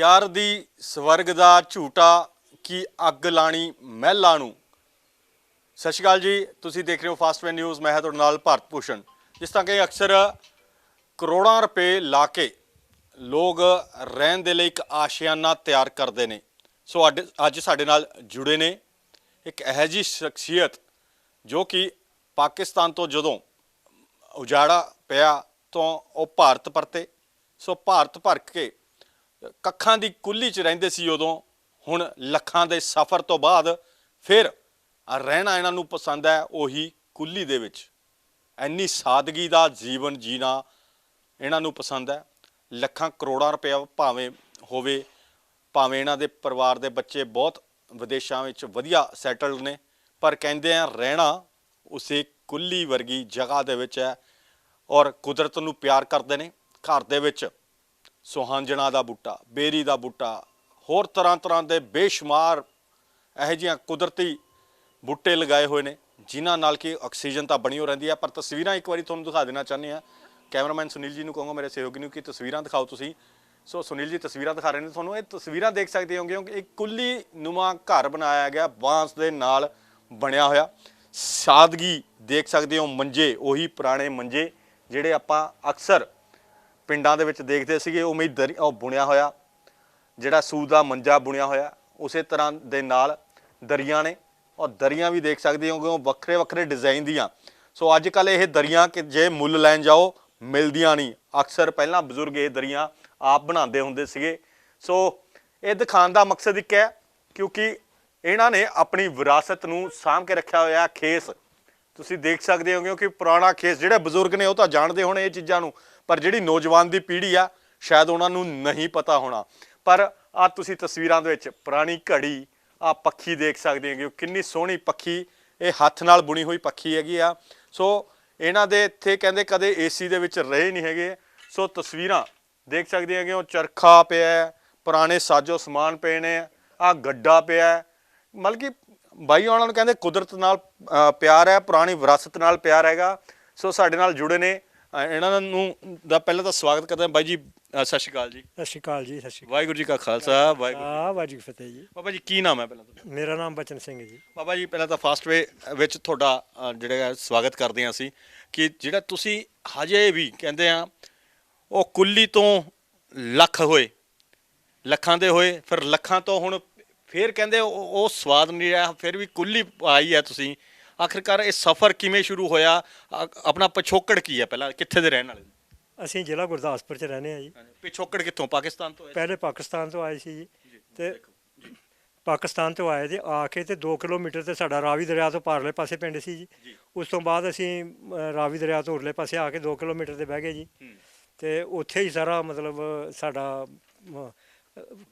ਯਾਰ ਦੀ ਸਵਰਗ ਦਾ ਝੂਟਾ ਕੀ ਅੱਗ ਲਾਣੀ ਮਹਿਲਾ ਨੂੰ? ਸਤਿ ਸ਼੍ਰੀ ਅਕਾਲ ਜੀ, ਤੁਸੀਂ ਦੇਖ ਰਹੇ ਹੋ ਫਾਸਟ ਵੇ ਨਿਊਜ਼ ਮੈਂ ਹਾਂ ਤੁਹਾਡੇ ਨਾਲ ਭਾਰਤ ਭੂਸ਼ਣ। ਜਿਸ ਤਰ੍ਹਾਂ ਕਿ ਅਕਸਰ ਕਰੋੜਾਂ ਰੁਪਏ ਲਾ ਕੇ ਲੋਕ ਰਹਿਣ ਦੇ ਲਈ ਇੱਕ ਆਸ਼ਿਆਨਾ ਤਿਆਰ ਕਰਦੇ ਨੇ। ਸੋ ਅੱਜ ਅੱਜ ਸਾਡੇ ਨਾਲ ਜੁੜੇ ਨੇ ਇੱਕ ਇਹੋ ਜਿਹੀ ਸ਼ਖਸੀਅਤ ਜੋ ਕਿ ਪਾਕਿਸਤਾਨ ਤੋਂ ਜਦੋਂ ਉਜਾੜਾ ਪਿਆ ਤੋਂ ਉਹ ਭਾਰਤ ਪਰਤੇ। ਸੋ ਭਾਰਤ ਭਰ ਕੇ ਕੱਖਾਂ ਦੀ ਕੁੱਲੀ 'ਚ ਰਹਿੰਦੇ ਸੀ ਉਦੋਂ। ਹੁਣ ਲੱਖਾਂ ਦੇ ਸਫ਼ਰ ਤੋਂ ਬਾਅਦ ਫਿਰ ਰਹਿਣਾ ਇਹਨਾਂ ਨੂੰ ਪਸੰਦ ਹੈ ਉਹੀ ਕੁੱਲੀ ਦੇ ਵਿੱਚ। ਇੰਨੀ ਸਾਦਗੀ ਦਾ ਜੀਵਨ ਜੀਣਾ ਇਹਨਾਂ ਨੂੰ ਪਸੰਦ ਹੈ। ਲੱਖਾਂ ਕਰੋੜਾਂ ਰੁਪਏ ਭਾਵੇਂ ਹੋਵੇ, ਭਾਵੇਂ ਇਹਨਾਂ ਦੇ ਪਰਿਵਾਰ ਦੇ ਬੱਚੇ ਬਹੁਤ ਵਿਦੇਸ਼ਾਂ ਵਿੱਚ ਵਧੀਆ ਸੈਟਲਡ ਨੇ, ਪਰ ਕਹਿੰਦੇ ਆ ਰਹਿਣਾ ਉਸੇ ਕੁੱਲੀ ਵਰਗੀ ਜਗ੍ਹਾ ਦੇ ਵਿੱਚ ਹੈ ਔਰ ਕੁਦਰਤ ਨੂੰ ਪਿਆਰ ਕਰਦੇ ਨੇ। ਘਰ ਦੇ ਵਿੱਚ ਸੁਹਾਂਜਣਾ ਦਾ ਬੂਟਾ, ਬੇਰੀ ਦਾ ਬੂਟਾ, ਹੋਰ ਤਰ੍ਹਾਂ ਤਰ੍ਹਾਂ ਦੇ ਬੇਸ਼ੁਮਾਰ ਇਹੋ ਜਿਹੀਆਂ ਕੁਦਰਤੀ ਬੂਟੇ ਲਗਾਏ ਹੋਏ ਨੇ, ਜਿਨ੍ਹਾਂ ਨਾਲ ਕਿ ਆਕਸੀਜਨ ਤਾਂ ਬਣੀ ਹੋ ਰਹਿੰਦੀ ਹੈ। ਪਰ ਤਸਵੀਰਾਂ ਇੱਕ ਵਾਰੀ ਤੁਹਾਨੂੰ ਦਿਖਾ ਦੇਣਾ ਚਾਹੁੰਦੇ ਆ ਕੈਮਰਾਮੈਨ ਸੁਨੀਲ ਜੀ ਨੂੰ ਕਹੂੰਗਾ, ਮੇਰੇ ਸਹਿਯੋਗੀ ਨੂੰ, ਕਿ ਤਸਵੀਰਾਂ ਦਿਖਾਓ ਤੁਸੀਂ। ਸੋ ਸੁਨੀਲ ਜੀ, ਤਸਵੀਰਾਂ ਦਿਖਾ ਰਹੇ ਨੇ ਤੁਹਾਨੂੰ। ਇਹ ਤਸਵੀਰਾਂ ਦੇਖ ਸਕਦੇ ਹੋਗੇ ਕਿਉਂਕਿ ਇੱਕ ਕੁੱਲੀ ਨੁਮਾ ਘਰ ਬਣਾਇਆ ਗਿਆ, ਬਾਂਸ ਦੇ ਨਾਲ ਬਣਿਆ ਹੋਇਆ। ਸਾਦਗੀ ਦੇਖ ਸਕਦੇ ਹੋ, ਮੰਜੇ, ਉਹੀ ਪੁਰਾਣੇ ਮੰਜੇ, ਜਿਹੜੇ ਆਪਾਂ ਅਕਸਰ ਪਿੰਡਾਂ ਦੇ ਵਿੱਚ ਦੇਖਦੇ ਸੀਗੇ ਉਵੇਂ ਹੀ ਦਰੀ ਉਹ ਬੁਣਿਆ ਹੋਇਆ, ਜਿਹੜਾ ਸੂਤ ਦਾ ਮੰਜਾ ਬੁਣਿਆ ਹੋਇਆ, ਉਸੇ ਤਰ੍ਹਾਂ ਦੇ ਨਾਲ ਦਰੀਆਂ ਨੇ। ਔਰ ਦਰੀਆਂ ਵੀ ਦੇਖ ਸਕਦੇ ਹੋ ਕਿ ਉਹ ਵੱਖਰੇ ਵੱਖਰੇ ਡਿਜ਼ਾਈਨ ਦੀਆਂ। ਸੋ ਅੱਜ ਕੱਲ ਇਹ ਦਰੀਆਂ ਕਿ ਜੇ ਮੁੱਲ ਲੈਣ ਜਾਓ, ਮਿਲਦੀਆਂ ਨਹੀਂ। ਅਕਸਰ ਪਹਿਲਾਂ ਬਜ਼ੁਰਗ ਇਹ ਦਰੀਆਂ ਆਪ ਬਣਾਉਂਦੇ ਹੁੰਦੇ ਸੀਗੇ। ਸੋ ਇਹ ਦਿਖਾਉਣ ਦਾ ਮਕਸਦ ਇੱਕ ਹੈ, ਕਿਉਂਕਿ ਇਹਨਾਂ ਨੇ ਆਪਣੀ ਵਿਰਾਸਤ ਨੂੰ ਸਾਂਭ ਕੇ ਰੱਖਿਆ ਹੋਇਆ ਖੇਸ। ਤੁਸੀਂ ਦੇਖ ਸਕਦੇ ਹੋਗੇ ਕਿ ਪੁਰਾਣਾ ਖੇਸ ਜਿਹੜੇ ਬਜ਼ੁਰਗ ਨੇ ਉਹ ਤਾਂ ਜਾਣਦੇ ਹੋਣੇ ਇਹ ਚੀਜ਼ਾਂ ਨੂੰ, ਪਰ ਜਿਹੜੀ ਨੌਜਵਾਨ ਦੀ ਪੀੜ੍ਹੀ ਆ, ਸ਼ਾਇਦ ਉਹਨਾਂ ਨੂੰ ਨਹੀਂ ਪਤਾ ਹੋਣਾ। ਪਰ ਆ ਤੁਸੀਂ ਤਸਵੀਰਾਂ ਦੇ ਵਿੱਚ ਪੁਰਾਣੀ ਘੜੀ ਆ ਪੱਖੀ ਦੇਖ ਸਕਦੇ ਹੋ ਕਿੰਨੀ ਸੋਹਣੀ ਪੱਖੀ, ਇਹ ਹੱਥ ਨਾਲ ਬੁਣੀ ਹੋਈ ਪੱਖੀ ਹੈਗੀ ਆ। ਸੋ ਇਹਨਾਂ ਦੇ ਇੱਥੇ ਕਹਿੰਦੇ ਕਦੇ ਏਸੀ ਦੇ ਵਿੱਚ ਰਹੇ ਨਹੀਂ ਹੈਗੇ। ਸੋ ਤਸਵੀਰਾਂ ਦੇਖ ਸਕਦੇ ਹੈਗੇ, ਉਹ ਚਰਖਾ ਪਿਆ ਪੁਰਾਣੇ ਸਾਜੋ ਸਮਾਨ ਪਏ ਨੇ ਆ ਗੱਡਾ ਪਿਆ ਮਤਲਬ ਕਿ ਬਾਈ ਉਹਨਾਂ ਨੂੰ ਕਹਿੰਦੇ ਕੁਦਰਤ ਨਾਲ ਪਿਆਰ ਹੈ ਪੁਰਾਣੀ ਵਿਰਾਸਤ ਨਾਲ ਪਿਆਰ ਹੈਗਾ। ਸੋ ਸਾਡੇ ਨਾਲ ਜੁੜੇ ਨੇ। ਇਹਨਾਂ ਨੂੰ ਦਾ ਪਹਿਲਾਂ ਤਾਂ ਸਵਾਗਤ ਕਰਦੇ ਹਾਂ। ਬਾਈ ਜੀ ਸਤਿ ਸ਼੍ਰੀ ਅਕਾਲ ਜੀ। ਸਤਿ ਸ਼੍ਰੀ ਅਕਾਲ ਜੀ ਸਤਿ ਸ਼੍ਰੀ ਵਾਹਿਗੁਰੂ ਜੀ ਕਾ ਖਾਲਸਾ ਵਾਹਿਗੁਰੂ ਅਕਾਲ ਵਾਜੀ ਫਤਿਹ। ਜੀ ਬਾਬਾ ਜੀ ਕੀ ਨਾਮ ਹੈ ਪਹਿਲਾਂ ਤੁਹਾਡਾ? ਮੇਰਾ ਨਾਮ ਬਚਨ ਸਿੰਘ ਜੀ। ਬਾਬਾ ਜੀ ਪਹਿਲਾਂ ਤਾਂ ਫਾਸਟ ਵੇ ਵਿੱਚ ਤੁਹਾਡਾ ਜਿਹੜਾ ਸਵਾਗਤ ਕਰਦੇ ਹਾਂ ਅਸੀਂ ਕਿ ਜਿਹੜਾ ਤੁਸੀਂ ਹਜੇ ਵੀ ਕਹਿੰਦੇ ਆ ਉਹ ਕੁੱਲੀ ਤੋਂ ਲੱਖ ਹੋਏ ਲੱਖਾਂ ਦੇ ਹੋਏ ਫਿਰ ਲੱਖਾਂ ਤੋਂ ਹੁਣ ਫਿਰ ਕਹਿੰਦੇ ਉਹ ਉਹ ਸਵਾਦ ਨਹੀਂ ਰਿਹਾ ਫਿਰ ਵੀ ਕੁੱਲੀ ਆਈ ਹੈ ਤੁਸੀਂ। ਆਖਿਰਕਾਰ ਇਹ ਸਫ਼ਰ ਕਿਵੇਂ ਸ਼ੁਰੂ ਹੋਇਆ? ਆਪਣਾ ਪਿਛੋਕੜ ਕੀ ਹੈ ਪਹਿਲਾਂ? ਕਿੱਥੇ ਦੇ ਰਹਿਣ ਵਾਲੇ? ਅਸੀਂ ਜ਼ਿਲ੍ਹਾ ਗੁਰਦਾਸਪੁਰ ਚ ਰਹਿੰਦੇ ਆ ਜੀ। ਪਿਛੋਕੜ ਕਿੱਥੋਂ? ਪਾਕਿਸਤਾਨ ਤੋਂ ਹੈ ਪਹਿਲੇ ਪਾਕਿਸਤਾਨ ਤੋਂ ਆਏ ਸੀ ਜੀ। ਤੇ ਪਾਕਿਸਤਾਨ ਤੋਂ ਆਏ ਤੇ ਆ ਕੇ ਤੇ 2 ਕਿਲੋਮੀਟਰ ਤੇ ਸਾਡਾ ਰਾਵੀ ਦਰਿਆ ਤੋਂ ਪਾਰਲੇ ਪਾਸੇ ਪਿੰਡ ਸੀ ਜੀ। ਉਸ ਤੋਂ ਬਾਅਦ ਅਸੀਂ ਰਾਵੀ ਦਰਿਆ ਤੋਂ ਉਰਲੇ ਪਾਸੇ ਆ ਕੇ 2 ਕਿਲੋਮੀਟਰ ਤੇ ਬਹਿ ਗਏ ਜੀ। ਤੇ ਉੱਥੇ ਹੀ ਸਾਰਾ ਮਤਲਬ ਸਾਡਾ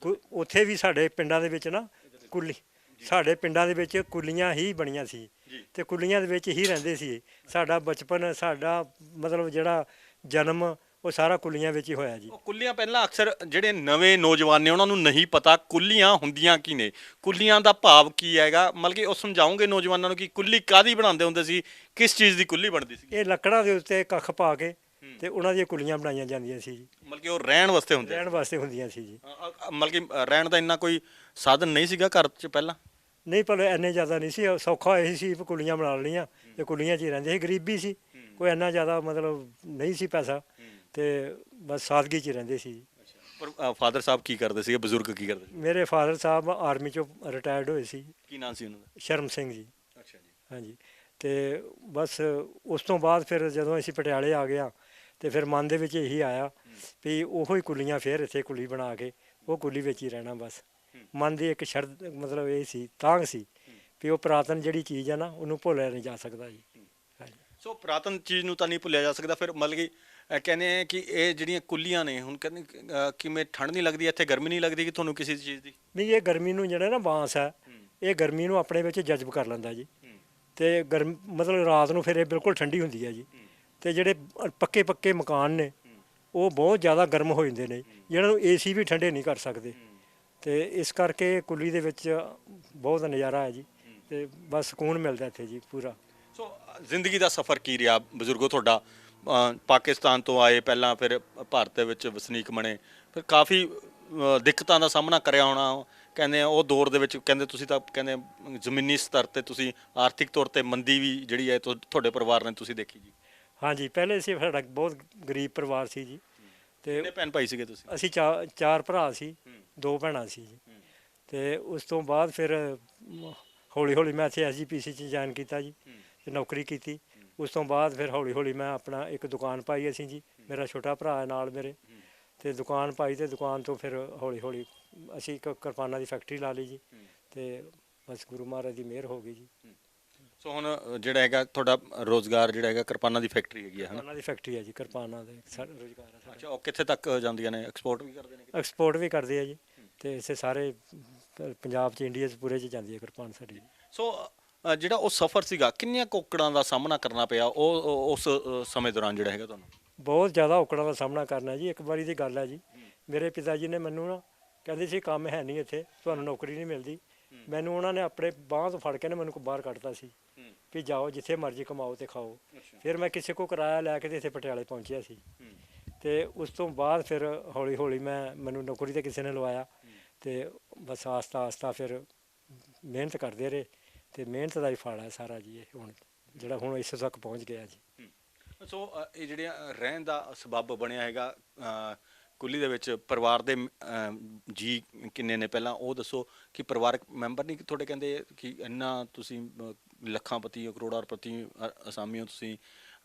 ਕੁ- ਉੱਥੇ ਵੀ ਸਾਡੇ ਪਿੰਡਾਂ ਦੇ ਵਿੱਚ ਨਾ ਕੁੱਲੀ ਸਾਡੇ ਪਿੰਡਾਂ ਦੇ ਵਿੱਚ ਕੁੱਲੀਆਂ ਹੀ ਬਣੀਆਂ ਸੀ ਤੇ ਕੁੱਲੀਆਂ ਦੇ ਵਿੱਚ ਹੀ ਰਹਿੰਦੇ ਸੀ। ਸਾਡਾ ਬਚਪਨ ਸਾਡਾ ਮਤਲਬ ਜਿਹੜਾ ਜਨਮ ਉਹ ਸਾਰਾ ਕੁੱਲੀਆਂ ਵਿੱਚ ਹੀ ਹੋਇਆ ਜੀ। ਉਹ ਕੁੱਲੀਆਂ ਪਹਿਲਾਂ ਅਕਸਰ ਜਿਹੜੇ ਨਵੇਂ ਨੌਜਵਾਨ ਨੇ ਉਹਨਾਂ ਨੂੰ ਨਹੀਂ ਪਤਾ ਕੁੱਲੀਆਂ ਹੁੰਦੀਆਂ ਕੀ ਨੇ। ਕੁੱਲੀਆਂ ਦਾ ਭਾਵ ਕੀ ਹੈਗਾ? ਮਤਲਬ ਕਿ ਉਹ ਸਮਝਾਉਂਗੇ ਨੌਜਵਾਨਾਂ ਨੂੰ ਕਿ ਕੁੱਲੀ ਕਾਦੀ ਬਣਾਉਂਦੇ ਹੁੰਦੇ ਸੀ? ਕਿਸ ਚੀਜ਼ ਦੀ ਕੁੱਲੀ ਬਣਦੀ ਸੀ? ਇਹ ਲੱਕੜਾਂ ਦੇ ਉੱਤੇ ਕੱਖ ਪਾ ਕੇ ਤੇ ਉਹਨਾਂ ਦੀਆਂ ਕੁੱਲੀਆਂ ਬਣਾਈਆਂ ਜਾਂਦੀਆਂ ਸੀ ਜੀ। ਮਤਲਬ ਕਿ ਉਹ ਰਹਿਣ ਵਾਸਤੇ ਹੁੰਦੇ ਰਹਿਣ ਵਾਸਤੇ ਹੁੰਦੀਆਂ ਸੀ ਜੀ। ਅ- ਅ- ਮਤਲਬ ਕਿ ਰਹਿਣ ਦਾ ਇੰਨਾ ਕੋਈ ਸਾਧਨ ਨਹੀਂ ਸੀਗਾ ਘਰ 'ਚ ਪਹਿਲਾਂ? ਨਹੀਂ ਪਰ ਇੰਨੇ ਜ਼ਿਆਦਾ ਨਹੀਂ ਸੀ। ਉਹ ਸੌਖਾ ਇਹ ਸੀ ਵੀ ਕੁੱਲੀਆਂ ਬਣਾ ਲਈਆਂ ਤੇ ਕੁੱਲੀਆਂ 'ਚ ਹੀ ਰਹਿੰਦੇ ਸੀ। ਗਰੀਬੀ ਸੀ। ਕੋਈ ਇੰਨਾ ਜ਼ਿਆਦਾ ਮਤਲਬ ਨਹੀਂ ਸੀ ਪੈਸਾ। ਤੇ ਬਸ ਸਾਦਗੀ 'ਚ ਹੀ ਰਹਿੰਦੇ ਸੀ। ਪਰ ਫਾਦਰ ਸਾਹਿਬ ਕੀ ਕਰਦੇ ਸੀਗੇ? ਬਜ਼ੁਰਗ ਕੀ ਕਰਦੇ ਸੀ? ਮੇਰੇ ਫਾਦਰ ਸਾਹਿਬ ਆਰਮੀ 'ਚੋਂ ਰਿਟਾਇਰਡ ਹੋਏ ਸੀ। ਕੀ ਨਾਮ ਸੀ ਉਹਨਾਂ ਦਾ? ਸ਼ਰਮ ਸਿੰਘ ਜੀ। ਅੱਛਾ ਜੀ। ਹਾਂਜੀ। ਤੇ ਬਸ ਉਸ ਤੋਂ ਬਾਅਦ ਫਿਰ ਜਦੋਂ ਅਸੀਂ ਪਟਿਆਲੇ ਆ ਗਿਆ ਤੇ ਫਿਰ ਮਨ ਦੇ ਵਿੱਚ ਇਹੀ ਆਇਆ ਵੀ ਉਹੋ ਹੀ ਕੁੱਲੀਆਂ ਫੇਰ ਇੱਥੇ ਕੁੱਲੀ ਬਣਾ ਕੇ ਉਹ ਕੁੱਲੀ ਵਿੱਚ ਹੀ ਰਹਿਣਾ ਬਸ। ਮਨ ਦੀ ਇੱਕ ਸ਼ਰਤ ਮਤਲਬ ਇਹ ਸੀ ਤਾਂਗ ਸੀ ਵੀ ਉਹ ਪੁਰਾਤਨ ਜਿਹੜੀ ਚੀਜ਼ ਆ ਨਾ ਉਹਨੂੰ ਭੁੱਲਿਆ ਨਹੀਂ ਜਾ ਸਕਦਾ ਜੀ। ਸੋ ਪੁਰਾਤਨ ਚੀਜ਼ ਨੂੰ ਤਾਂ ਨਹੀਂ ਭੁੱਲਿਆ ਜਾ ਸਕਦਾ ਫਿਰ ਮਤਲਬ ਕਿ ਕਹਿੰਦੇ ਆ ਕਿ ਇਹ ਜਿਹੜੀਆਂ ਕੁੱਲੀਆਂ ਨੇ ਹੁਣ ਕਹਿੰਦੇ ਕਿਵੇਂ ਠੰਡ ਨਹੀਂ ਲੱਗਦੀ ਇੱਥੇ ਗਰਮੀ ਨਹੀਂ ਲੱਗਦੀ ਕਿ ਤੁਹਾਨੂੰ ਕਿਸੇ ਚੀਜ਼ ਦੀ? ਵੀ ਇਹ ਗਰਮੀ ਨੂੰ ਜਿਹੜਾ ਨਾ ਬਾਂਸ ਹੈ। ਇਹ ਗਰਮੀ ਨੂੰ ਆਪਣੇ ਵਿੱਚ ਜਜ਼ਬ ਕਰ ਲੈਂਦਾ ਜੀ। ਤੇ ਗਰਮ ਮਤਲਬ ਰਾਤ ਨੂੰ ਫਿਰ ਇਹ ਬਿਲਕੁਲ ਠੰਡੀ ਹੁੰਦੀ ਹੈ ਜੀ। ਤੇ ਜਿਹੜੇ ਪੱਕੇ ਪੱਕੇ ਮਕਾਨ ਨੇ, ਉਹ ਬਹੁਤ ਜ਼ਿਆਦਾ ਗਰਮ ਹੋ ਜਾਂਦੇ ਨੇ, ਜਿਹਨਾਂ ਨੂੰ ਏਸੀ ਵੀ ਠੰਡੇ ਨਹੀਂ ਕਰ ਸਕਦੇ। ਤੇ ਇਸ ਕਰਕੇ ਕੁੱਲੀ ਦੇ ਵਿੱਚ ਬਹੁਤ ਨਜ਼ਾਰਾ ਹੈ ਜੀ, ਤੇ ਬਸ ਸਕੂਨ ਮਿਲਦਾ ਇੱਥੇ ਜੀ ਪੂਰਾ। ਸੋ, ਜ਼ਿੰਦਗੀ ਦਾ ਸਫ਼ਰ ਕੀ ਰਿਹਾ? ਬਜ਼ੁਰਗੋ, ਤੁਹਾਡਾ ਪਾਕਿਸਤਾਨ ਤੋਂ ਆਏ, ਪਹਿਲਾਂ ਫਿਰ ਭਾਰਤ ਦੇ ਵਿੱਚ ਵਸਨੀਕ ਬਣੇ, ਫਿਰ ਕਾਫੀ ਦਿੱਕਤਾਂ ਦਾ ਸਾਹਮਣਾ ਕਰਿਆ ਹੋਣਾ, ਕਹਿੰਦੇ ਆ, ਉਹ ਦੌਰ ਦੇ ਵਿੱਚ ਕਹਿੰਦੇ ਤੁਸੀਂ ਤਾਂ ਕਹਿੰਦੇ ਜ਼ਮੀਨੀ ਸਤਰ ਤੇ ਤੁਸੀਂ ਆਰਥਿਕ ਤੌਰ ਤੇ ਮੰਦੀ ਵੀ ਜਿਹੜੀ ਹੈ, ਤੁਹਾ- ਤੁਹਾਡੇ ਪਰਿਵਾਰ ਨੇ ਤੁਸੀਂ ਦੇਖੀ ਜੀ। ਹਾਂਜੀ ਪਹਿਲੇ ਸੀ ਸਾਡਾ ਬਹੁਤ ਗਰੀਬ ਪਰਿਵਾਰ ਸੀ ਜੀ ਤੇ ਕਿੰਨੇ ਭੈਣ ਭਾਈ ਸੀਗੇ ਤੁਸੀਂ ਅਸੀਂ ਚਾ- ਚਾਰ ਭਰਾ ਸੀ। ਦੋ ਭੈਣਾਂ ਸੀ ਜੀ। ਤੇ ਉਸ ਤੋਂ ਬਾਅਦ ਫਿਰ ਹੌਲੀ ਹੌਲੀ ਮੈਂ ਇੱਥੇ ਐਸਜੀਪੀਸੀ ਚ ਜੁਆਇਨ ਕੀਤਾ ਜੀ। ਤੇ ਨੌਕਰੀ ਕੀਤੀ ਉਸ ਤੋਂ ਬਾਅਦ ਫਿਰ ਹੌਲੀ ਹੌਲੀ ਮੈਂ ਆਪਣਾ ਇੱਕ ਦੁਕਾਨ ਪਾਈ ਅਸੀਂ ਜੀ ਮੇਰਾ ਛੋਟਾ ਭਰਾ ਹੈ ਨਾਲ ਮੇਰੇ। ਤੇ ਦੁਕਾਨ ਪਾਈ ਤੇ ਦੁਕਾਨ ਤੋਂ ਫਿਰ ਹੌਲੀ ਹੌਲੀ ਅਸੀਂ ਇੱਕ ਕਿਰਪਾਨਾਂ ਦੀ ਫੈਕਟਰੀ ਲਾ ਲਈ ਜੀ। ਤੇ ਬਸ ਗੁਰੂ ਮਹਾਰਾਜ ਦੀ ਮਿਹਰ ਹੋ ਗਈ ਜੀ ਸੋ ਹੁਣ ਜਿਹੜਾ ਹੈਗਾ ਤੁਹਾਡਾ ਰੋਜ਼ਗਾਰ ਜਿਹੜਾ ਹੈਗਾ ਕਿਰਪਾਨਾਂ ਦੀ ਫੈਕਟਰੀ ਹੈਗੀ ਹੈ ਹਨਾ? ਕਿਰਪਾਨਾਂ ਦੀ ਫੈਕਟਰੀ ਹੈ ਜੀ ਕਿਰਪਾਨਾਂ ਦੇ ਰੁਜ਼ਗਾਰ ਹੈ ਸਾਡਾ। ਅੱਛਾ ਉਹ ਕਿੱਥੇ ਤੱਕ ਜਾਂਦੀਆਂ ਨੇ? ਐਕਸਪੋਰਟ ਵੀ ਕਰਦੇ ਨੇ ਐਕਸਪੋਰਟ ਵੀ ਕਰਦੇ ਆ ਜੀ ਤੇ ਇਸੇ ਸਾਰੇ ਪੰਜਾਬ ਚ ਇੰਡੀਆ ਚ ਪੂਰੇ ਚ ਜਾਂਦੀ ਹੈ ਕਿਰਪਾਨ ਸਾਡੀ। ਸੋ ਅ, ਜਿਹੜਾ ਉਹ ਸਫ਼ਰ ਸੀਗਾ ਕਿੰਨੀਆਂ ਕੋਕੜਾਂ ਦਾ ਸਾਹਮਣਾ ਕਰਨਾ ਪਿਆ ਉਹ ਉਹ- ਉਸ ਅ, ਸਮੇਂ ਦੌਰਾਨ ਜਿਹੜਾ ਹੈਗਾ ਤੁਹਾਨੂੰ? ਬਹੁਤ ਜ਼ਿਆਦਾ ਔਕੜਾਂ ਦਾ ਸਾਹਮਣਾ ਕਰਨਾ ਜੀ ਇੱਕ ਵਾਰੀ ਦੀ ਗੱਲ ਹੈ ਜੀ। ਮੇਰੇ ਪਿਤਾ ਜੀ ਨੇ ਮੈਨੂੰ ਨਾ ਕਹਿੰਦੇ ਸੀ ਕੰਮ ਹੈ ਨਹੀਂ ਇੱਥੇ ਤੁਹਾਨੂੰ ਨੌਕਰੀ ਨਹੀਂ ਮਿਲਦੀ। ਮੈਨੂੰ ਉਹਨਾਂ ਨੇ ਆਪਣੇ ਬਾਹਾਂ ਤੋਂ ਫੜ ਕੇ ਨੇ ਮੈਨੂੰ ਕੋ ਬਾਹਰ ਕੱਢਤਾ ਸੀ। ਵੀ ਜਾਓ ਜਿੱਥੇ ਮਰਜ਼ੀ ਕਮਾਓ ਤੇ ਖਾਓ। ਫਿਰ ਮੈਂ ਕਿਸੇ ਕੋ ਕਿਰਾਇਆ ਲੈ ਕੇ ਤੇ ਇੱਥੇ ਪਟਿਆਲੇ ਪਹੁੰਚਿਆ ਸੀ। ਤੇ ਉਸ ਤੋਂ ਬਾਅਦ ਫਿਰ ਹੌਲੀ ਹੌਲੀ ਮੈਂ ਮੈਨੂੰ ਨੌਕਰੀ ਤੇ ਕਿਸੇ ਨੇ ਲਵਾਇਆ। ਤੇ ਬਸ ਆਸਤਾ ਆਸਤਾ ਫਿਰ ਮਿਹਨਤ ਕਰਦੇ ਰਹੇ। ਤੇ ਮਿਹਨਤ ਦਾ ਹੀ ਫਲ ਹੈ ਸਾਰਾ ਜੀ ਇਹ ਹੁਣ ਜਿਹੜਾ ਹੁਣ ਇਸ ਤੱਕ ਪਹੁੰਚ ਗਿਆ ਜੀ। ਸੋ ਇਹ ਜਿਹੜਿਆ ਰਹਿਣ ਦਾ ਸਬੱਬ ਬਣਿਆ ਹੈਗਾ ਕੁੱਲੀ ਦੇ ਵਿੱਚ ਪਰਿਵਾਰ ਦੇ ਜੀ ਕਿੰਨੇ ਨੇ ਪਹਿਲਾਂ ਉਹ ਦੱਸੋ ਕਿ ਪਰਿਵਾਰਕ ਮੈਂਬਰ ਨਹੀਂ ਕਿ ਤੁਹਾਡੇ ਕਹਿੰਦੇ ਕਿ ਇੰਨਾ ਤੁਸੀਂ ਲੱਖਾਂ ਪਤੀ ਹੋ ਕਰੋੜਾਂ ਰੁਪਤੀ ਅ, ਅਸਾਮੀ ਹੋ ਤੁਸੀਂ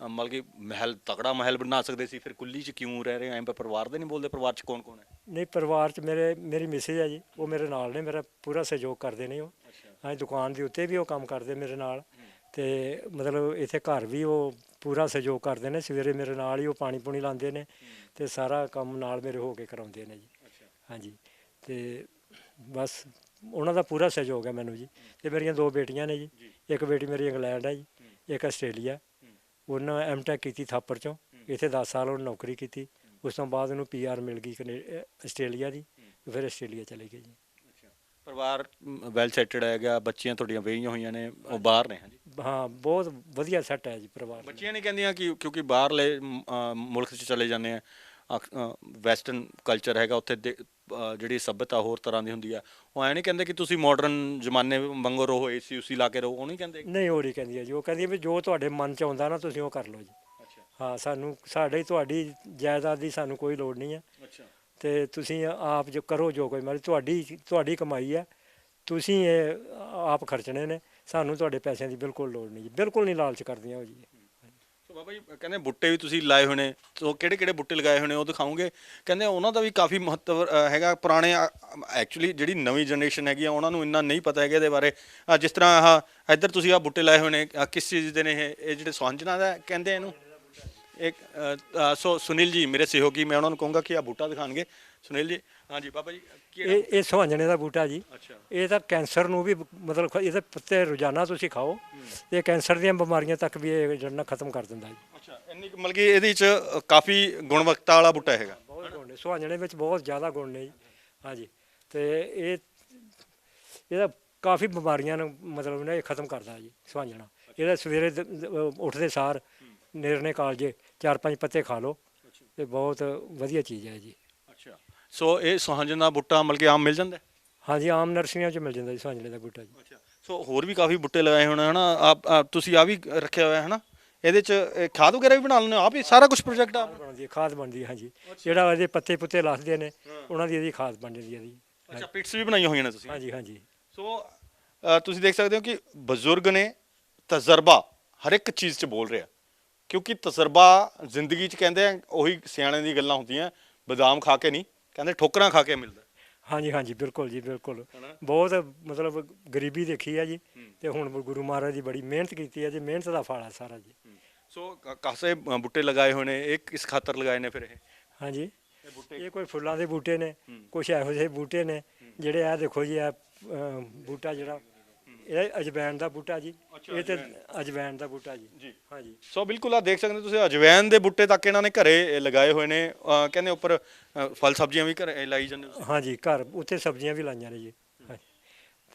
ਮਤਲਬ ਕਿ ਮਹਿਲ ਤਕੜਾ ਮਹਿਲ ਬਣਾ ਸਕਦੇ ਸੀ ਫਿਰ ਕੁੱਲੀ 'ਚ ਕਿਉਂ ਰਹਿ ਰਹੇ ਐਂ ਪਰ ਪਰਿਵਾਰ ਦੇ ਨਹੀਂ ਬੋਲਦੇ ਪਰਿਵਾਰ 'ਚ ਕੌਣ ਕੌਣ ਹੈ? ਨਹੀਂ ਪਰਿਵਾਰ ਚ ਮੇਰੇ ਮੇਰੀ ਮਿਸਿਸ ਹੈ ਜੀ ਉਹ ਮੇਰੇ ਨਾਲ ਨੇ ਮੇਰਾ ਪੂਰਾ ਸਹਿਯੋਗ ਕਰਦੇ ਨੇ ਉਹ। ਹਾਂ ਦੁਕਾਨ ਦੇ ਉੱਤੇ ਵੀ ਉਹ ਕੰਮ ਕਰਦੇ ਮੇਰੇ ਨਾਲ ਤੇ ਮਤਲਬ ਇੱਥੇ ਘਰ ਵੀ ਉਹ ਪੂਰਾ ਸਹਿਯੋਗ ਕਰਦੇ ਨੇ ਸਵੇਰੇ ਮੇਰੇ ਨਾਲ ਹੀ ਉਹ ਪਾਣੀ ਪੂਣੀ ਲਾਉਂਦੇ ਨੇ ਤੇ ਸਾਰਾ ਕੰਮ ਨਾਲ ਮੇਰੇ ਹੋ ਕੇ ਕਰਾਉਂਦੇ ਨੇ ਜੀ। ਹਾਂਜੀ ਤੇ ਬਸ ਉਹਨਾਂ ਦਾ ਪੂਰਾ ਸਹਿਯੋਗ ਹੈ ਮੈਨੂੰ ਜੀ। ਤੇ ਮੇਰੀਆਂ ਦੋ ਬੇਟੀਆਂ ਨੇ ਜੀ। ਇੱਕ ਬੇਟੀ ਮੇਰੀ ਇੰਗਲੈਂਡ ਹੈ ਜੀ ਇੱਕ ਆਸਟ੍ਰੇਲੀਆ। ਉਹਨਾਂ ਐਮਟੈਕ ਕੀਤੀ ਥਾਪਰ ਚੋਂ। ਇੱਥੇ 10 ਸਾਲ ਉਹਨੇ ਨੌਕਰੀ ਕੀਤੀ। ਉਸ ਤੋਂ ਬਾਅਦ ਉਹਨੂੰ ਪੀਆਰ ਮਿਲ ਗਈ ਆਸਟ੍ਰੇਲੀਆ ਦੀ ਫਿਰ ਆਸਟ੍ਰੇਲੀਆ ਚਲੇ ਗਏ ਜੀ। ਪਰਿਵਾਰ ਵੈਲ ਸੈਟਡ ਹੈਗਾ ਬੱਚੀਆਂ ਤੁਹਾਡੀਆਂ ਵਿਆਹੀਆਂ ਹੋਈਆਂ ਨੇ ਉਹ ਬਾਹਰ ਨੇ ਹਾਂਜੀ? ਹਾਂ ਬਹੁਤ ਵਧੀਆ ਸੈੱਟ ਹੈ ਜੀ ਪਰਿਵਾਰ ਦਾ। ਬੱਚੀਆਂ ਨਹੀਂ ਕਹਿੰਦੀਆਂ ਕਿ ਕਿਉਂਕਿ ਬਾਹਰਲੇ ਅ, ਮੁਲਕ 'ਚ ਚਲੇ ਜਾਂਦੇ ਆ ਵੈਸਟਰਨ ਕਲਚਰ ਹੈਗਾ ਉੱਥੇ ਦੇ- ਅ, ਜਿਹੜੀ ਸਭਿਅਤਾ ਹੋਰ ਤਰ੍ਹਾਂ ਦੀ ਹੁੰਦੀ ਆ ਉਹ ਐ ਨਹੀਂ ਕਹਿੰਦੇ ਕਿ ਤੁਸੀਂ ਮਾਡਰਨ ਜ਼ਮਾਨੇ ਵਾਂਗੂ ਰਹੋ ਏਸੀ ਉਸੀ ਲਾ ਕੇ ਰਹੋ ਉਹ ਨਹੀਂ ਕਹਿੰਦੇ? ਨਹੀਂ ਹੋ ਰਹੀ ਕਹਿੰਦੀ ਹੈ ਜੀ ਉਹ ਕਹਿੰਦੀ ਹੈ ਵੀ ਜੋ ਤੁਹਾਡੇ ਮਨ ਚ ਆਉਂਦਾ ਨਾ ਤੁਸੀਂ ਉਹ ਕਰ ਲਓ ਜੀ। ਅੱਛਾ। ਹਾਂ ਸਾਨੂੰ ਸਾਡੇ ਤੁਹਾਡੀ ਜਾਇਦਾਦ ਦੀ ਸਾਨੂੰ ਕੋਈ ਲੋੜ ਨਹੀਂ ਹੈ ਅੱਛਾ। ਤੇ ਤੁਸੀਂ ਆਪ ਜੋ ਕਰੋ ਜੋ ਕੋਈ ਮਰਜ਼ੀ ਤੁਹਾਡੀ ਤੁਹਾਡੀ ਕਮਾਈ ਹੈ ਤੁਸੀਂ ਇਹ ਆਪ ਖਰਚਣੇ ਨੇ। ਸਾਨੂੰ ਤੁਹਾਡੇ ਪੈਸਿਆਂ ਦੀ ਬਿਲਕੁਲ ਲੋੜ ਨਹੀਂ ਜੀ ਬਿਲਕੁਲ ਨਹੀਂ ਲਾਲਚ ਕਰਦੀਆਂ ਉਹ ਜੀ। ਸੋ ਬਾਬਾ ਜੀ ਕਹਿੰਦੇ ਬੁੱਟੇ ਵੀ ਤੁਸੀਂ ਲਾਏ ਹੋਏ ਨੇ ਸੋ ਕਿਹੜੇ ਕਿਹੜੇ ਬੁੱਟੇ ਲਗਾਏ ਹੋਏ ਨੇ ਉਹ ਦਿਖਾਉਂਗੇ। ਕਹਿੰਦੇ ਉਹਨਾਂ ਦਾ ਵੀ ਕਾਫੀ ਮਹੱਤਵ ਅ, ਹੈਗਾ ਪੁਰਾਣੇ ਐਕਚੁਅਲੀ ਜਿਹੜੀ ਨਵੀਂ ਜਨਰੇਸ਼ਨ ਹੈਗੀ ਆ ਉਹਨਾਂ ਨੂੰ ਇੰਨਾ ਨਹੀਂ ਪਤਾ ਹੈਗਾ ਇਹਦੇ ਬਾਰੇ। ਅ, ਜਿਸ ਤਰ੍ਹਾਂ ਆਹ ਇੱਧਰ ਤੁਸੀਂ ਆਹ ਬੁੱਟੇ ਲਾਏ ਹੋਏ ਨੇ ਅ, ਕਿਸ ਚੀਜ਼ ਦੇ ਨੇ ਇਹ ਇਹ ਜਿਹੜੇ ਸੁਹੰਜਣਾ ਦਾ ਕਹਿੰਦੇ ਇਹਨੂੰ? ਇੱਕ ਅ, ਅ, ਸੋ ਸੁਨੀਲ ਜੀ ਮੇਰੇ ਸਹਿਯੋਗੀ ਮੈਂ ਉਹਨਾਂ ਨੂੰ ਕਹੂੰਗਾ ਕਿ ਆਹ ਬੂਟਾ ਦਿਖਾਣਗੇ ਸੁਨੀਲ ਜੀ ਹਾਂਜੀ ਬਾਬਾ ਜੀ ਕਿਹੜਾ ਇਹ ਇਹ ਸੁਹਾਂਜਣੇ ਦਾ ਬੂਟਾ ਜੀ। ਅੱਛਾ। ਇਹ ਤਾਂ ਕੈਂਸਰ ਨੂੰ ਵੀ ਮਤਲਬ ਖ- ਇਹਦੇ ਪੱਤੇ ਰੋਜ਼ਾਨਾ ਤੁਸੀਂ ਖਾਓ। ਇਹ ਕੈਂਸਰ ਦੀਆਂ ਬਿਮਾਰੀਆਂ ਤੱਕ ਵੀ ਇਹ ਜੜਨਾ ਖਤਮ ਕਰ ਦਿੰਦਾ ਜੀ। ਅੱਛਾ ਇੰਨੀ ਕੁ ਮਤਲਬ ਕਿ ਇਹਦੇ ਚ ਅ, ਕਾਫੀ ਗੁਣਵੱਤਾ ਵਾਲਾ ਬੂਟਾ ਹੈਗਾ। ਬਹੁਤ ਗੁਣ ਨੇ। ਸੁਹਾਂਜਣੇ ਵਿੱਚ ਬਹੁਤ ਜ਼ਿਆਦਾ ਗੁਣ ਨੇ ਜੀ। ਹਾਂਜੀ। ਤੇ ਇਹ ਇਹਦਾ ਕਾਫੀ ਬਿਮਾਰੀਆਂ ਨੂੰ ਮਤਲਬ ਨੇ ਇਹ ਖਤਮ ਕਰਦਾ ਜੀ ਸੁਹਾਂਜਣਾ। ਇਹਦਾ ਸਵੇਰੇ ਦ- ਦ- ਅਹ ਉੱਠਦੇ ਸਾਰ ਨਿਰਣੇ ਕਾਲਜੇ ਚਾਰ ਪੰਜ ਪੱਤੇ ਖਾ ਲਓ। ਇਹ ਬਹੁਤ ਵਧੀਆ ਚੀਜ਼ ਹੈ ਜੀ। ਸੋ ਇਹ ਸੁਹੰਜਣ ਦਾ ਬੂਟਾ ਮਤਲਬ ਕਿ ਆਮ ਮਿਲ ਜਾਂਦਾ ਹੈ? ਹਾਂਜੀ ਆਮ ਨਰਸਰੀਆਂ 'ਚ ਮਿਲ ਜਾਂਦਾ ਜੀ ਸੁਹਾਂਜਣੇ ਦਾ ਬੂਟਾ ਜੀ। ਅੱਛਾ। ਸੋ ਹੋਰ ਵੀ ਕਾਫੀ ਬੁੱਟੇ ਲਗਾਏ ਹੋਣੇ ਹਨਾ? ਆਪ ਆਪ ਤੁਸੀਂ ਆ ਵੀ ਰੱਖਿਆ ਹੋਇਆ ਹੈ ਹਨਾ? ਇਹਦੇ ਚ ਇਹ ਖਾਦ ਵਗੈਰਾ ਵੀ ਬਣਾ ਲੈਂਦੇ ਹੋ? ਆਪ ਹੀ ਸਾਰਾ ਕੁਝ ਪ੍ਰੋਜੈਕਟ ਆ? ਖਾਦ ਬਣਦੀ ਹੈ ਖਾਦ ਬਣਦੀ ਹੈ ਹਾਂਜੀ। ਜਿਹੜਾ ਇਹਦੇ ਪੱਤੇ ਪੁੱਤੇ ਲੱਥਦੇ ਨੇ ਉਹਨਾਂ ਦੀ ਇਹਦੀ ਖਾਦ ਬਣ ਜਾਂਦੀ ਹੈ ਜੀ। ਅੱਛਾ ਪਿਟਸ ਵੀ ਬਣਾਈਆਂ ਹੋਈਆਂ ਨੇ ਤੁਸੀਂ? ਹਾਂਜੀ ਹਾਂਜੀ। ਸੋ ਅ, ਤੁਸੀਂ ਦੇਖ ਸਕਦੇ ਹੋ ਕਿ ਬਜ਼ੁਰਗ ਨੇ ਤਜਰਬਾ ਹਰ ਇੱਕ ਚੀਜ਼ 'ਚ ਬੋਲ ਰਿਹਾ। ਕਿਉਂਕਿ ਤਜਰਬਾ ਜ਼ਿੰਦਗੀ 'ਚ ਕਹਿੰਦੇ ਆ ਉਹੀ ਸਿਆਣੇ ਦੀ ਗੱਲਾਂ ਹੁੰਦੀਆਂ ਬਦਾਮ ਖਾ ਕੇ ਨਹੀਂ। ਕਹਿੰਦੇ ਠੋਕਰਾਂ ਖਾ ਕੇ ਮਿਲਦਾ। ਹਾਂਜੀ ਹਾਂਜੀ ਬਿਲਕੁਲ ਜੀ ਬਿਲਕੁਲ। ਹਨਾ? ਬਹੁਤ ਮਤਲਬ ਗਰੀਬੀ ਦੇਖੀ ਹੈ ਜੀ ਤੇ ਹੁਣ ਗੁਰੂ ਮਹਾਰਾਜ ਦੀ ਬੜੀ ਮਿਹਨਤ ਕੀਤੀ ਹੈ ਜੀ ਮਿਹਨਤ ਦਾ ਫਲ ਹੈ ਸਾਰਾ ਜੀ। ਸੋ ਕ- ਕਾਸੇ ਅ, ਬੂਟੇ ਲਗਾਏ ਹੋਏ ਨੇ ਇਹ ਕਿਸ ਖਾਤਰ ਲਗਾਏ ਨੇ ਫਿਰ ਇਹ? ਹਾਂਜੀ ਇਹ ਬੂਟੇ ਇਹ ਕੋਈ ਫੁੱਲਾਂ ਦੇ ਬੂਟੇ ਨੇ ਕੁਝ ਇਹੋ ਜਿਹੇ ਬੂਟੇ ਨੇ ਜਿਹੜੇ ਆ ਦੇਖੋ ਜੀ ਆ ਬੂਟਾ ਜਿਹੜਾ ਇਹ ਅਜਵੈਨ ਦਾ ਬੂਟਾ ਜੀ। ਇਹ ਤੇ ਅਜਵੈਨ। ਦਾ ਬੂਟਾ ਜੀ। ਜੀ। ਹਾਂਜੀ। ਸੋ ਬਿਲਕੁਲ ਆ ਦੇਖ ਸਕਦੇ ਹੋ ਤੁਸੀਂ ਅਜਵੈਨ ਦੇ ਬੂਟੇ ਤੱਕ ਇਹਨਾਂ ਨੇ ਘਰੇ ਲਗਾਏ ਹੋਏ ਨੇ। ਕਹਿੰਦੇ ਉੱਪਰ ਫਲ ਸਬਜ਼ੀਆਂ ਵੀ ਘਰੇ ਲਾਈ ਜਾਂਦੇ ਹੋ ਹਾਂਜੀ ਘਰ ਉੱਤੇ ਸਬਜ਼ੀਆਂ ਵੀ ਲਾਈਆਂ ਨੇ ਜੀ। ਹਾਂਜੀ।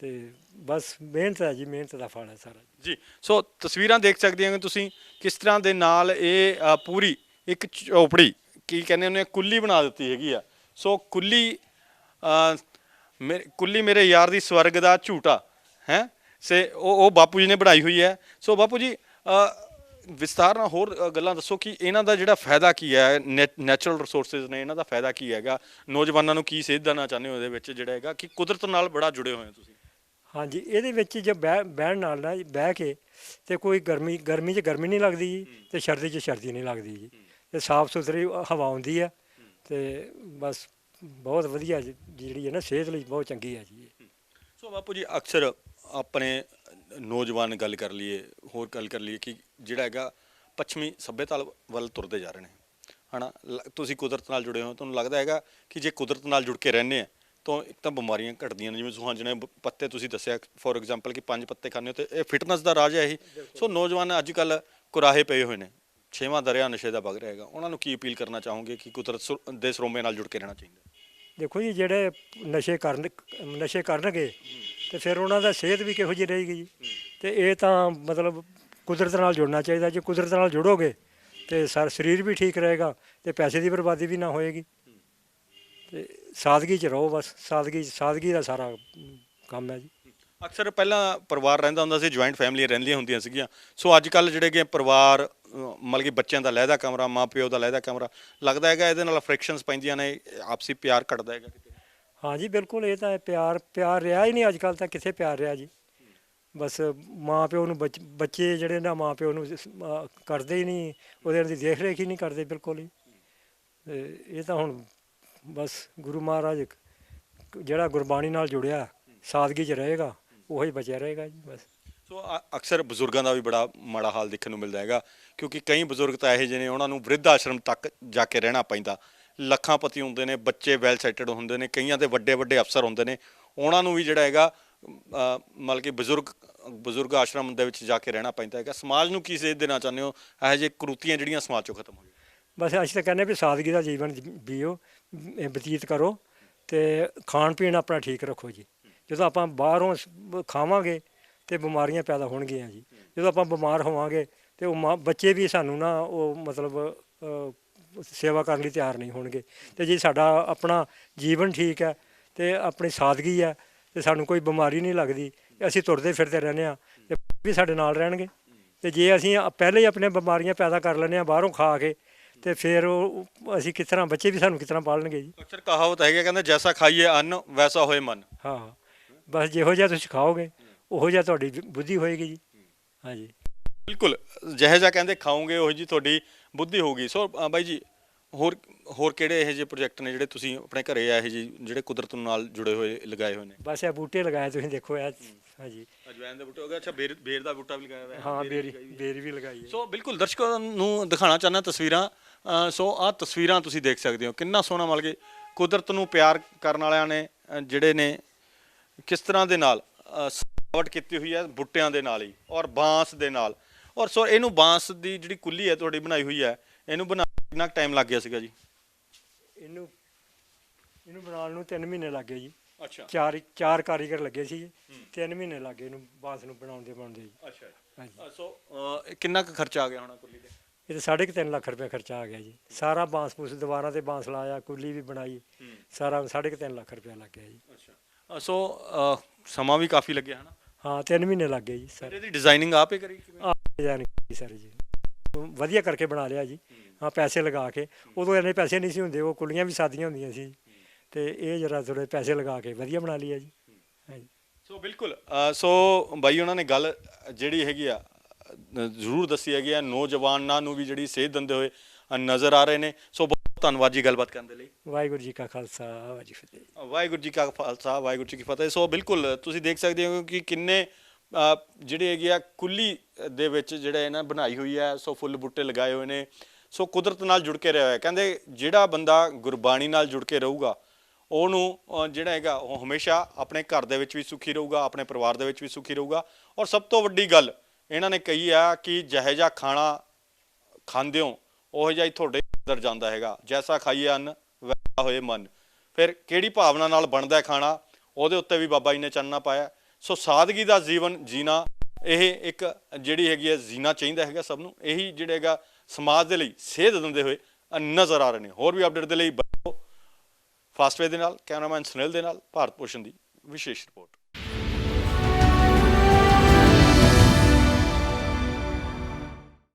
ਤੇ ਬਸ ਮਿਹਨਤ ਹੈ ਜੀ ਮਿਹਨਤ ਦਾ ਫਲ ਹੈ ਸਾਰਾ ਜੀ। ਸੋ ਤਸਵੀਰਾਂ ਦੇਖ ਸਕਦੇ ਹੋ ਤੁਸੀਂ ਕਿਸ ਤਰ੍ਹਾਂ ਦੇ ਨਾਲ ਇਹ ਅ, ਪੂਰੀ ਇੱਕ ਝੋਪੜੀ ਕੀ ਕਹਿੰਦੇ ਉਹਨੇ ਕੁੱਲੀ ਬਣਾ ਦਿੱਤੀ ਹੈਗੀ ਆ। ਸੋ ਕੁੱਲੀ ਅ, ਮੇ- ਕੁੱਲੀ ਮੇਰੇ ਯਾਰ ਦੀ ਸਵਰਗ ਦਾ ਝੂਟਾ ਹੈ? ਸੇ ਉਹ ਉਹ ਬਾਪੂ ਜੀ ਨੇ ਬਣਾਈ ਹੋਈ ਹੈ। ਸੋ ਬਾਪੂ ਜੀ ਵਿਸਤਾਰ ਨਾਲ ਹੋਰ ਗੱਲਾਂ ਦੱਸੋ ਕਿ ਇਹਨਾਂ ਦਾ ਜਿਹੜਾ ਫਾਇਦਾ ਕੀ ਹੈ ਨੈਚੁਰਲ ਰਿਸੋਰਸਸ ਨੇ ਇਹਨਾਂ ਦਾ ਫਾਇਦਾ ਕੀ ਹੈਗਾ? ਨੌਜਵਾਨਾਂ ਨੂੰ ਕੀ ਸੇਧ ਦੇਣਾ ਚਾਹੁੰਦੇ ਹੋ ਇਹਦੇ ਵਿੱਚ ਜਿਹੜਾ ਹੈਗਾ ਕਿ ਕੁਦਰਤ ਨਾਲ ਬੜਾ ਜੁੜੇ ਹੋਏ ਹੋ ਤੁਸੀਂ? ਹਾਂਜੀ ਇਹਦੇ ਵਿੱਚ ਜੇ ਬਹਿ ਬਹਿਣ ਨਾਲ ਨਾ ਬਹਿ ਕੇ ਤੇ ਕੋਈ ਗਰਮੀ ਗਰਮੀ 'ਚ ਗਰਮੀ ਨਹੀਂ ਲੱਗਦੀ ਜੀ ਤੇ ਸਰਦੀ 'ਚ ਸਰਦੀ ਨਹੀਂ ਲੱਗਦੀ ਜੀ। ਤੇ ਸਾਫ਼ ਸੁਥਰੀ ਹਵਾ ਆਉਂਦੀ ਆ ਤੇ ਬਸ ਬਹੁਤ ਵਧੀਆ ਜੀ, ਜਿਹੜੀ ਹੈ ਨਾ ਸਿਹਤ ਲਈ ਬਹੁਤ ਚੰਗੀ ਹੈ ਜੀ। ਸੋ ਬਾਪੂ ਜੀ ਅਕਸਰ ਆਪਣੇ ਨੌਜਵਾਨ ਗੱਲ ਕਰ ਲਈਏ, ਹੋਰ ਗੱਲ ਕਰ ਲਈਏ ਕਿ ਜਿਹੜਾ ਹੈਗਾ ਪੱਛਮੀ ਸੱਭਿਅਤਾ ਵੱਲ ਤੁਰਦੇ ਜਾ ਰਹੇ ਨੇ। ਹਨਾ, ਲ- ਤੁਸੀਂ ਕੁਦਰਤ ਨਾਲ ਜੁੜੇ ਹੋ, ਤੁਹਾਨੂੰ ਲੱਗਦਾ ਹੈਗਾ ਕਿ ਜੇ ਕੁਦਰਤ ਨਾਲ ਜੁੜ ਕੇ ਰਹਿੰਦੇ ਆ, ਤਾਂ ਇੱਕ ਤਾਂ ਬਿਮਾਰੀਆਂ ਘਟਦੀਆਂ ਨੇ, ਜਿਵੇਂ ਸੁਹਾਂਜਣੇ ਬ- ਪੱਤੇ ਤੁਸੀਂ ਦੱਸਿਆ, ਫੋਰ ਐਗਜ਼ਾਮਪਲ ਕਿ ਪੰਜ ਪੱਤੇ ਖਾਣੇ ਹੋ ਤੇ ਇਹ ਫਿਟਨੈਸ ਦਾ ਰਾਜ ਹੈ ਇਹ। ਸੋ ਨੌਜਵਾਨ ਅੱਜ ਕੱਲ ਕੁਰਾਹੇ ਪਏ ਹੋਏ ਨੇ, ਛੇਵਾਂ ਦਰਿਆ ਨਸ਼ੇ ਦਾ ਵਗ ਰਿਹਾ ਹੈਗਾ, ਉਹਨਾਂ ਨੂੰ ਕੀ ਅਪੀਲ ਕਰਨਾ ਚਾਹੋਗੇ ਕਿ ਕੁਦਰਤ ਸੁ- ਦੇ ਸਰੋਮੇ ਨਾਲ ਜੁੜ ਕੇ ਰਹਿਣਾ ਚਾਹੀਦਾ? ਦੇਖੋ ਜੀ, ਜਿਹੜੇ ਨਸ਼ੇ ਕਰਨ, ਨਸ਼ੇ ਕਰਨਗੇ, ਤੇ ਫਿਰ ਉਹਨਾਂ ਦਾ ਸਿਹਤ ਵੀ ਕਿਹੋ ਜਿਹੀ ਰਹੇਗੀ ਜੀ। ਤੇ ਇਹ ਤਾਂ ਮਤਲਬ ਕੁਦਰਤ ਨਾਲ ਜੁੜਨਾ ਚਾਹੀਦਾ, ਜੇ ਕੁਦਰਤ ਨਾਲ ਜੁੜੋਗੇ, ਤੇ ਸਾਰਾ, ਸਰੀਰ ਵੀ ਠੀਕ ਰਹੇਗਾ, ਤੇ ਪੈਸੇ ਦੀ ਬਰਬਾਦੀ ਵੀ ਨਾ ਹੋਏਗੀ। ਤੇ ਸਾਦਗੀ 'ਚ ਰਹੋ ਬਸ, ਸਾਦਗੀ ਸਾਦਗੀ ਦਾ ਸਾਰਾ ਕੰਮ ਹੈ ਜੀ। ਅਕਸਰ ਪਹਿਲਾਂ ਪਰਿਵਾਰ ਰਹਿੰਦਾ ਹੁੰਦਾ ਸੀ, ਜੁਆਇੰਟ ਫੈਮਲੀਆਂ ਰਹਿੰਦੀਆਂ ਹੁੰਦੀਆਂ ਸੀਗੀਆਂ। ਸੋ ਅੱਜ ਕੱਲ ਜਿਹੜੇ ਕਿ ਪਰਿਵਾਰ ਮਤਲਬ ਕਿ ਬੱਚਿਆਂ ਦਾ ਲਹਿਦਾ ਕਮਰਾ, ਮਾਂ ਪਿਓ ਦਾ ਲਹਿਦਾ ਕਮਰਾ, ਲੱਗਦਾ ਹੈਗਾ ਇਹਦੇ ਨਾਲ ਫ੍ਰਿਕਸ਼ਨਸ ਪੈਂਦੀਆਂ ਨੇ, ਆਪਸੀ ਪਿਆਰ ਘਟਦਾ ਹੈਗਾ ਕਿਤੇ। ਹਾਂਜੀ ਬਿਲਕੁਲ, ਇਹ ਤਾਂ ਪਿਆਰ ਪਿਆਰ ਰਿਹਾ ਹੀ ਨਹੀਂ ਅੱਜ ਕੱਲ ਤਾਂ ਕਿੱਥੇ ਪਿਆਰ ਰਿਹਾ ਜੀ। ਬਸ ਮਾਂ ਪਿਓ ਨੂੰ ਬੱਚ- ਬੱਚੇ ਜਿਹੜੇ ਨਾ ਮਾਂ ਪਿਓ ਨੂੰ ਕਰਦੇ ਹੀ ਨਹੀਂ, ਉਹਦੇ ਦੀ ਦੇਖ ਰੇਖ ਹੀ ਨਹੀਂ ਕਰਦੇ ਬਿਲਕੁਲ ਹੀ। ਇਹ ਤਾਂ ਹੁਣ ਬਸ ਗੁਰੂ ਮਹਾਰਾਜ ਜਿਹੜਾ ਗੁਰਬਾਣੀ ਨਾਲ ਜੁੜਿਆ, ਸਾਦਗੀ 'ਚ ਰਹੇਗਾ, ਉਹੀ ਬਚਿਆ ਰਹੇਗਾ ਜੀ, ਬਸ। ਸੋ ਅ- ਅਕਸਰ ਬਜ਼ੁਰਗਾਂ ਦਾ ਵੀ ਬੜਾ ਮਾੜਾ ਹਾਲ ਦੇਖਣ ਨੂੰ ਮਿਲਦਾ ਹੈਗਾ, ਕਿਉਂਕਿ ਕਈ ਬਜ਼ੁਰਗ ਤਾਂ ਇਹੋ ਜਿਹੇ ਨੇ, ਉਹਨਾਂ ਨੂੰ ਵਿਰਧ ਆਸ਼ਰਮ ਤੱਕ ਜਾ ਕੇ ਰਹਿਣਾ ਪੈਂਦਾ। ਲੱਖਾਂ ਪਤੀ ਹੁੰਦੇ ਨੇ, ਬੱਚੇ ਵੈਲ ਸੈਟਡ ਹੁੰਦੇ ਨੇ, ਕਈਆਂ ਦੇ ਵੱਡੇ ਵੱਡੇ ਅਫਸਰ ਹੁੰਦੇ ਨੇ। ਉਹਨਾਂ ਨੂੰ ਵੀ ਜਿਹੜਾ ਹੈਗਾ ਮਤਲਬ ਕਿ ਬਜ਼ੁਰਗ ਬਜ਼ੁਰਗ ਆਸ਼ਰਮ ਦੇ ਵਿੱਚ ਜਾ ਕੇ ਰਹਿਣਾ ਪੈਂਦਾ ਹੈਗਾ। ਸਮਾਜ ਨੂੰ ਕੀ ਸੇਧ ਦੇਣਾ ਚਾਹੁੰਦੇ ਹੋ? ਇਹੋ ਜਿਹੇ ਕਰੂਤੀਆਂ ਜਿਹੜੀਆਂ ਸਮਾਜ ਚੋਂ ਖਤਮ ਹੋ ਜਾਣ ਬਸ ਅਸੀਂ ਤਾਂ ਕਹਿੰਦੇ ਵੀ ਸਾਦਗੀ ਦਾ ਜੀਵਨ ਬੀਓ ਬਤੀਤ ਕਰੋ ਤੇ ਖਾਣ ਪੀਣ ਆਪਣਾ ਠੀਕ ਰੱਖੋ ਜੀ। ਜਦੋਂ ਆਪਾਂ ਬਾਹਰੋਂ ਖਾਵਾਂਗੇ ਤੇ ਬਿਮਾਰੀਆਂ ਪੈਦਾ ਹੋਣਗੀਆਂ ਜੀ। ਜਦੋਂ ਆਪਾਂ ਬਿਮਾਰ ਹੋਵਾਂਗੇ ਤੇ ਉਹ ਮਾਂ ਬੱਚੇ ਵੀ ਸਾਨੂੰ ਨਾ ਉਹ ਮਤਲਬ ਅ, ਸੇਵਾ ਕਰਨ ਲਈ ਤਿਆਰ ਨਹੀਂ ਹੋਣਗੇ। ਤੇ ਜੇ ਸਾਡਾ ਆਪਣਾ ਜੀਵਨ ਠੀਕ ਹੈ ਤੇ ਆਪਣੀ ਸਾਦਗੀ ਹੈ ਤੇ ਸਾਨੂੰ ਕੋਈ ਬਿਮਾਰੀ ਨਹੀਂ ਲੱਗਦੀ ਅਸੀਂ ਤੁਰਦੇ ਫਿਰਦੇ ਰਹਿੰਦੇ ਆ ਤੇ ਵੀ ਸਾਡੇ ਨਾਲ ਰਹਿਣਗੇ। ਤੇ ਜੇ ਅਸੀਂ ਪਹਿਲੇ ਹੀ ਆਪਣੇ ਬਿਮਾਰੀਆਂ ਪੈਦਾ ਕਰ ਲੈਂਦੇ ਆ ਬਾਹਰੋਂ ਖਾ ਕੇ ਤੇ ਫਿਰ ਉਹ ਅਸੀਂ ਕਿਸ ਤਰ੍ਹਾਂ ਬੱਚੇ ਵੀ ਸਾਨੂੰ ਕਿਸ ਤਰ੍ਹਾਂ ਪਾਲਣਗੇ ਜੀ। ਅਕਸਰ ਕਹਾਵਤ ਹੈਗਾ ਕਹਿੰਦੇ ਜੈਸਾ ਖਾਈਏ ਅੰਨ ਵੈਸਾ ਹੋਏ ਮਨ। ਹਾਂ ਬਸ ਜਿਹੋ ਜਿਹਾ ਤੁਸੀਂ ਖਾਓਗੇ। ਉਹੋ ਜਿਹਾ ਤੁਹਾਡੀ ਬੁੱਧੀ ਹੋਏਗੀ ਜੀ। ਹਾਂਜੀ। ਬਿਲਕੁਲ ਜਿਹੇ ਜਿਹਾ ਕਹਿੰਦੇ ਖਾਓਗੇ ਉਹ ਜੀ ਤੁਹਾਡੀ ਬੁੱਧੀ ਹੋਊਗੀ। ਸੋ ਬਾਈ ਜੀ ਹੋਰ ਹੋਰ ਕਿਹੜੇ ਇਹੋ ਜਿਹੇ ਪ੍ਰੋਜੈਕਟ ਨੇ ਜਿਹੜੇ ਤੁਸੀਂ ਆਪਣੇ ਘਰੇ ਆ ਇਹ ਜੀ ਜਿਹੜੇ ਕੁਦਰਤ ਨਾਲ ਜੁੜੇ ਹੋਏ ਲਗਾਏ ਹੋਏ ਨੇ? ਬਸ ਇਹ ਬੂਟੇ ਲਗਾਏ ਤੁਸੀਂ ਦੇਖੋ ਇਹ ਹਾਂਜੀ। ਅਜਵਾਇਨ ਦੇ ਬੂਟੇ ਹੋ ਗਏ ਅੱਛਾ ਬੇਰ ਬੇਰ ਦਾ ਬੂਟਾ ਵੀ ਲਗਾਇਆ ਹੋਇਆ ਹੈ ਹਾਂ ਬੇਰ ਬੇਰੀ ਵੀ ਲਗਾਈ ਹੈ। ਸੋ ਬਿਲਕੁਲ ਦਰਸ਼ਕਾਂ ਨੂੰ ਦਿਖਾਣਾ ਚਾਹੁੰਦਾ ਤਸਵੀਰਾਂ ਸੋ ਆਹ ਤਸਵੀਰਾਂ ਤੁਸੀਂ ਦੇਖ ਸਕਦੇ ਹੋ। ਕਿੰਨਾ ਸੋਹਣਾ ਕਿ ਕੁਦਰਤ ਨੂੰ ਪਿਆਰ ਕਰਨ ਵਾਲਿਆਂ ਨੇ ਜਿਹੜੇ ਨੇ ਕਿਸ ਤਰ੍ਹਾਂ ਦੇ ਨਾਲ ਸਜਾਵਟ ਕੀਤੀ ਹੋਈ ਹੈ ਬੂਟਿਆਂ ਦੇ ਨਾਲ ਹੀ ਔਰ ਬਾਂਸ ਦੇ ਨਾਲ। ਔਰ ਸੋ ਇਹਨੂੰ ਬਾਂਸ ਦੀ ਜਿਹੜੀ ਕੁੱਲੀ ਹੈ ਤੁਹਾਡੀ ਬਣਾਈ ਹੋਈ ਹੈ ਇਹਨੂੰ ਬਣਾ ਕਿੰਨਾ ਟਾਈਮ ਲੱਗ ਗਿਆ ਸੀਗਾ ਜੀ? ਇਹਨੂੰ ਇਹਨੂੰ ਬਣਾਉਣ ਨੂੰ 3 ਮਹੀਨੇ ਲੱਗੇ ਜੀ। ਅੱਛਾ। ਚਾਰ ਚਾਰ ਕਾਰੀਗਰ ਲੱਗੇ ਸੀ। ਜੀ 3 ਮਹੀਨੇ ਲੱਗੇ ਇਹਨੂੰ ਬਾਂਸ ਨੂੰ ਬਣਾਉਂਦੇ ਬਣਾਉਂਦੇ ਜੀ। ਅੱਛਾ ਸੋ ਕਿੰਨਾ ਕੁ ਖਰਚਾ ਆ ਗਿਆ ਹੋਣਾ ਕੁੱਲੀ ਤੇ? ਇਹ ਤਾਂ ਸਾਢੇ ਕੁ ਤਿੰਨ ਲੱਖ ਰੁਪਏ ਖਰਚਾ ਆ ਗਿਆ ਜੀ। ਸਾਰਾ ਬਾਂਸ ਪੂਸ ਦੀਵਾਰਾਂ ਤੇ ਬਾਂਸ ਲਾਇਆ ਕੁੱਲੀ ਵੀ ਬਣਾਈ। ਸਾਰਾ ਸਾਢੇ ਕੁ ਤਿੰਨ ਲੱਖ ਰੁਪਏ ਲੱਗ ਗਿਆ ਜੀ। ਅੱਛਾ। ਸੋ ਅ, ਸਮਾਂ ਵੀ ਕਾਫੀ ਲੱਗਿਆ ਹਨਾ? ਹਾਂ 3 ਮਹੀਨੇ ਲੱਗ ਗਏ ਜੀ ਸਰ ਇਹਦੀ ਡਿਜ਼ਾਈਨਿੰਗ ਆਪੇ ਕਰੀ ਕਿਵੇਂ? ਆ ਡਿਜ਼ਾਈਨ ਕੀਤੀ ਸਰ ਜੀ। ਵਧੀਆ ਕਰਕੇ ਬਣਾ ਲਿਆ ਜੀ। ਹਾਂ ਪੈਸੇ ਲਗਾ ਕੇ। ਉਦੋਂ ਇੰਨੇ ਪੈਸੇ ਨਹੀਂ ਸੀ ਹੁੰਦੇ ਉਹ ਕੁੱਲੀਆਂ ਵੀ ਸਾਦੀਆਂ ਹੁੰਦੀਆਂ ਸੀ। ਤੇ ਇਹ ਜਰਾ ਥੋੜੇ ਪੈਸੇ ਲਗਾ ਕੇ ਵਧੀਆ ਬਣਾ ਲਿਆ ਜੀ। ਹਾਂਜੀ ਸੋ ਬਿਲਕੁਲ। ਅ, ਸੋ ਬਾਈ ਉਹਨਾਂ ਨੇ ਗੱਲ ਜਿਹੜੀ ਹੈਗੀ ਆ ਅ, ਜ਼ਰੂਰ ਦੱਸੀ ਹੈਗੀ ਆ। ਨੌਜਵਾਨਾਂ ਨੂੰ ਵੀ ਜਿਹੜੀ ਸੇਧ ਦਿੰਦੇ ਹੋਏ ਨਜ਼ਰ ਆ ਰਹੇ ਨੇ। ਸੋ ਬਹੁਤ ਧੰਨਵਾਦ ਜੀ ਗੱਲਬਾਤ ਕਰਨ ਦੇ ਲਈ। ਵਾਹਿਗੁਰੂ ਜੀ ਕਾ ਖਾਲਸਾ ਵਾਹਿਗੁਰੂ ਜੀ ਕੀ ਫਤਿਹ। ਵਾਹਿਗੁਰੂ ਜੀ ਕਾ ਖਾਲਸਾ ਵਾਹਿਗੁਰੂ ਜੀ ਕੀ ਫਤਿਹ। ਸੋ ਬਿਲਕੁਲ ਤੁਸੀਂ ਦੇਖ ਸਕਦੇ ਹੋ ਕਿ ਕਿੰਨੇ ਜਿਹੜੇ ਹੈਗੇ ਆ ਕੁੱਲੀ ਦੇ ਵਿੱਚ ਜਿਹੜੇ ਇਹਨਾਂ ਬਣਾਈ ਹੋਈ ਹੈ ਸੋ ਫੁੱਲ ਬੂਟੇ ਲਗਾਏ ਹੋਏ ਨੇ। ਸੋ ਕੁਦਰਤ ਨਾਲ ਜੁੜ ਕੇ ਰਿਹਾ ਹੋਇਆ ਕਹਿੰਦੇ ਜਿਹੜਾ ਬੰਦਾ ਗੁਰਬਾਣੀ ਨਾਲ ਜੁੜ ਕੇ ਰਹੂਗਾ ਉਹਨੂੰ ਜਿਹੜਾ ਹੈਗਾ ਉਹ ਹਮੇਸ਼ਾ ਆਪਣੇ ਘਰ ਦੇ ਵਿੱਚ ਵੀ ਸੁਖੀ ਰਹੂਗਾ ਆਪਣੇ ਪਰਿਵਾਰ ਦੇ ਵਿੱਚ ਵੀ ਸੁਖੀ ਰਹੂਗਾ। ਔਰ ਸਭ ਤੋਂ ਵੱਡੀ ਗੱਲ ਇਹਨਾਂ ਨੇ ਕਹੀ ਆ ਕਿ ਜਿਹੋ ਜਿਹਾ ਖਾਣਾ ਖਾਂਦੇ ਹੋ ਉਹ ਜਿਹਾ ਹੀ ਤੁਹਾਡੇ ਅੰਦਰ ਜਾਂਦਾ ਹੈਗਾ। ਜੈਸਾ ਖਾਈਏ ਅੰਨ, ਵੈਸਾ ਹੋਏ ਮਨ। ਫਿਰ ਕਿਹੜੀ ਭਾਵਨਾ ਨਾਲ ਬਣਦਾ ਖਾਣਾ? ਉਹਦੇ ਉੱਤੇ ਵੀ ਬਾਬਾ ਜੀ ਨੇ ਚਾਨਣਾ ਪਾਇਆ। ਸੋ ਸਾਦਗੀ ਦਾ ਜੀਵਨ ਜੀਣਾ, ਇਹ ਇੱਕ ਜਿਹੜੀ ਹੈਗੀ ਹੈ ਜੀਣਾ ਚਾਹੀਦਾ ਹੈਗਾ ਸਭ ਨੂੰ। ਇਹੀ ਜਿਹੜਾ ਹੈਗਾ ਸਮਾਜ ਦੇ ਲਈ ਸੇਧ ਦਿੰਦੇ ਹੋਏ ਨਜ਼ਰ ਆ ਰਹੇ ਨੇ। ਹੋਰ ਵੀ ਅਪਡੇਟ ਦੇ ਲਈ ਫਾਸਟਵੇ ਦੇ ਨਾਲ, ਕੈਮਰਾਮੈਨ ਸੁਨੀਲ ਦੇ ਨਾਲ, ਭਾਰਤ ਭੂਸ਼ਣ ਦੀ ਵਿਸ਼ੇਸ਼ ਰਿਪੋਰਟ।